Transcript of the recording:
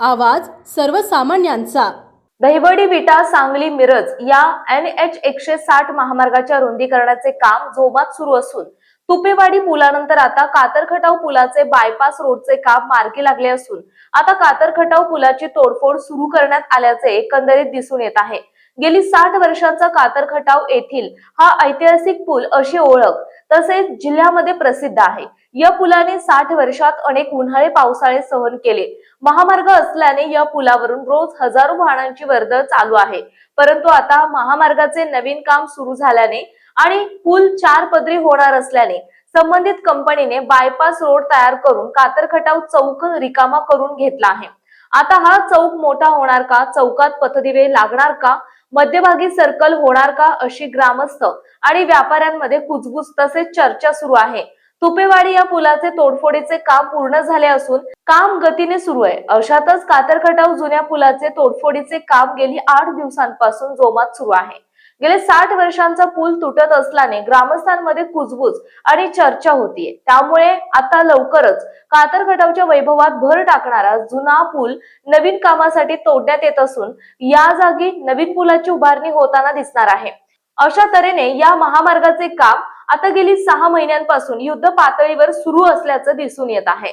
आवाज सर्वसामान्यांचा. दहिवडी विटा सांगली मिरज या एन एच एकशे साठ महामार्गाच्या रुंदीकरणाचे काम जोमात सुरू असून तुपेवाडी पुलानंतर आता कातरखटाव पुलाचे बायपास रोडचे काम मार्गी लागले असून आता कातरखटाव पुलाची तोडफोड सुरू करण्यात आल्याचे एकंदरीत दिसून येत आहे. गेली साठ वर्षांचा कातरखटाव येथील हा ऐतिहासिक पूल अशी ओळख तसेच जिल्ह्यामध्ये प्रसिद्ध आहे. या पुलाने साठ वर्षात अनेक उन्हाळे पावसाळे सहन केले. महामार्ग असल्याने या पुलावरून रोज हजारो वाहनांची वर्दळ चालू आहे. परंतु आता महामार्गाचे नवीन काम सुरू झाल्याने आणि पूल चार पदरी होणार असल्याने संबंधित कंपनीने बायपास रोड तयार करून कातरखटाव चौक रिकामा करून घेतला आहे. आता हा चौक मोठा होणार का? चौकात पथदिवे लागणार का? मध्यभागी सर्कल होणार का? अशी ग्रामस्थ आणि व्यापाऱ्यांमध्ये कुजबूज तसेच चर्चा सुरू आहे. तुपेवाडी या पुलाचे तोडफोडीचे काम पूर्ण झाले असून काम गतीने सुरू आहे. अशातच कातरखटाव जुन्या पुलाचे तोडफोडीचे काम गेली आठ दिवसांपासून जोमात सुरू आहे. गेले साठ वर्षांचा पूल तुटत असल्याने ग्रामस्थांमध्ये कुजबूज आणि चर्चा होतीये. त्यामुळे आता लवकरच कातरखटावच्या वैभवात भर टाकणारा जुना पूल नवीन कामासाठी तोडण्यात येत असून या जागी नवीन पुलाची उभारणी होताना दिसणार आहे. अशा तऱ्हेने या महामार्गाचे काम आता गेली सहा महिन्यांपासून युद्ध पातळीवर सुरू असल्याचं दिसून येत आहे.